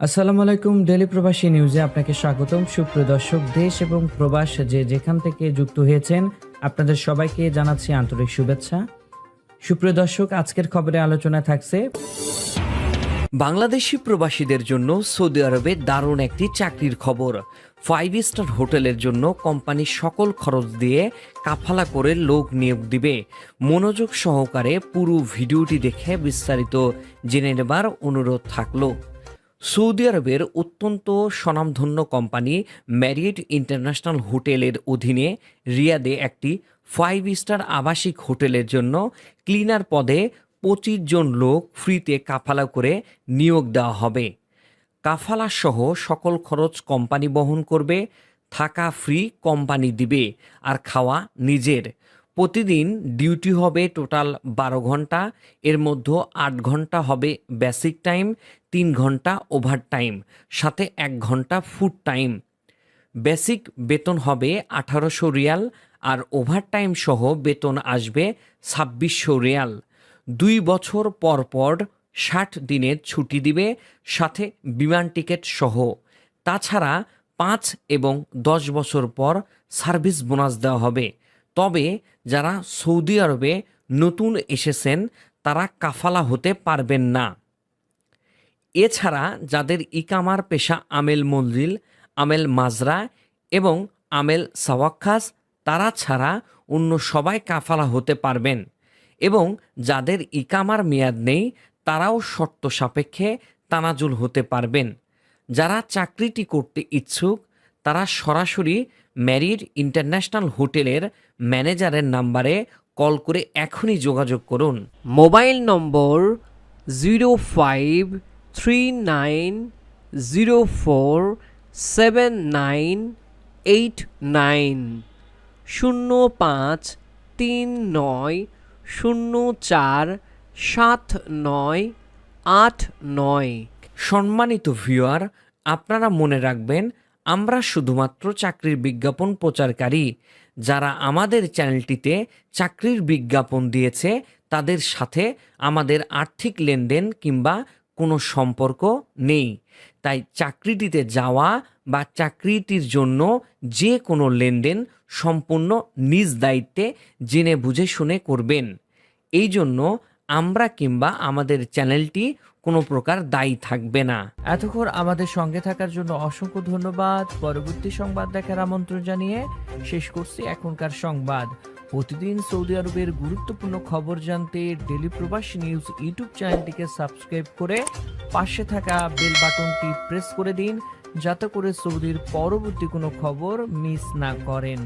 আসসালামু আলাইকুম ডেলি প্রবাসী নিউজে আপনাকে স্বাগতম। সুপ্রিয় দর্শক, দেশ এবং প্রবাস যে যেখান থেকে যুক্ত হয়েছেন, আপনাদের সবাইকে জানাচ্ছি আন্তরিক শুভেচ্ছা। সুপ্রিয় দর্শক, আজকের খবরে আলোচনা থাকছে। বাংলাদেশি প্রবাসীদের জন্য সৌদি আরবে দারুণ একটি চাকরির খবর। ফাইভ স্টার হোটেলের জন্য কোম্পানি সকল খরচ দিয়ে কাফালা করে লোক নিয়োগ দিবে। মনোযোগ সহকারে পুরো ভিডিওটি দেখে বিস্তারিত জেনে নেবার অনুরোধ থাকল। সৌদি আরবের অত্যন্ত স্বনামধন্য কোম্পানি ম্যারিয়েট ইন্টারন্যাশনাল হোটেলের অধীনে রিয়াদে একটি ফাইভ স্টার আবাসিক হোটেলের জন্য ক্লিনার পদে পঁচিশ জন লোক ফ্রিতে কাফালা করে নিয়োগ দেওয়া হবে। কাফালা সহ সকল খরচ কোম্পানি বহন করবে, থাকা ফ্রি কোম্পানি দিবে আর খাওয়া নিজের। প্রতিদিন ডিউটি হবে টোটাল বারো ঘণ্টা, এর মধ্যে আট ঘণ্টা হবে বেসিক টাইম, তিন ঘণ্টা ওভার টাইম, সাথে এক ঘণ্টা ফুড টাইম। বেসিক বেতন হবে আঠারোশো রিয়াল আর ওভারটাইম সহ বেতন আসবে ছাব্বিশশো রিয়াল। দুই বছর পর পর ষাট দিনের ছুটি দিবে, সাথে বিমান টিকিট সহ। তাছাড়া পাঁচ এবং দশ বছর পর সার্ভিস বোনাস দেওয়া হবে। তবে যারা সৌদি আরবে নতুন এসেছেন, তারা কাফালা হতে পারবেন না। এছাড়া যাদের ইকামার পেশা আমেল মঞ্জিল, আমেল মাজরা এবং আমেল সাওয়াক্কাস তারা ছাড়া অন্য সবাই কাফালা হতে পারবেন এবং যাদের ইকামার মেয়াদ নেই, তারাও শর্ত সাপেক্ষে তানাজুল হতে পারবেন। যারা চাকরিটি করতে ইচ্ছুক তারা সরাসরি ম্যারিড ইন্টারন্যাশনাল হোটেলের ম্যানেজারের নাম্বারে কল করে এখনই যোগাযোগ করুন। Mobile number zero five three nine zero four seven nine eight nine শূন্য পাঁচ তিন নয় শূন্য চার সাত নয় আট নয়। সম্মানিত ভিউয়ার আপনারা মনে রাখবেন আমরা শুধুমাত্র চাকরির বিজ্ঞাপন প্রচারকারী যারা আমাদের চ্যানেলটিতে চাকরির বিজ্ঞাপন দিয়েছে, তাদের সাথে আমাদের আর্থিক লেনদেন কিংবা কোনো সম্পর্ক নেই। তাই চাকরিটিতে যাওয়া বা চাকরিটির জন্য যে কোনো লেনদেন সম্পূর্ণ নিজ দায়িত্বে জেনে বুঝে শুনে করবেন। এই জন্য আমরা কিংবা আমাদের চ্যানেলটি কোনো প্রকার দায়ী থাকবে না। এতক্ষণ আমাদের সঙ্গে থাকার জন্য অসংখ্য ধন্যবাদ। পরবর্তী সংবাদ দেখার আমন্ত্রণ জানিয়ে শেষ করছি এখনকার সংবাদ। প্রতিদিন সৌদি আরবের গুরুত্বপূর্ণ খবর জানতে ডেলি প্রবাসী নিউজ ইউটিউব চ্যানেলটিকে সাবস্ক্রাইব করে পাশে থাকা বেল বাটনটি প্রেস করে দিন, যাতে করে সৌদির পরবর্তী কোনো খবর মিস না করেন।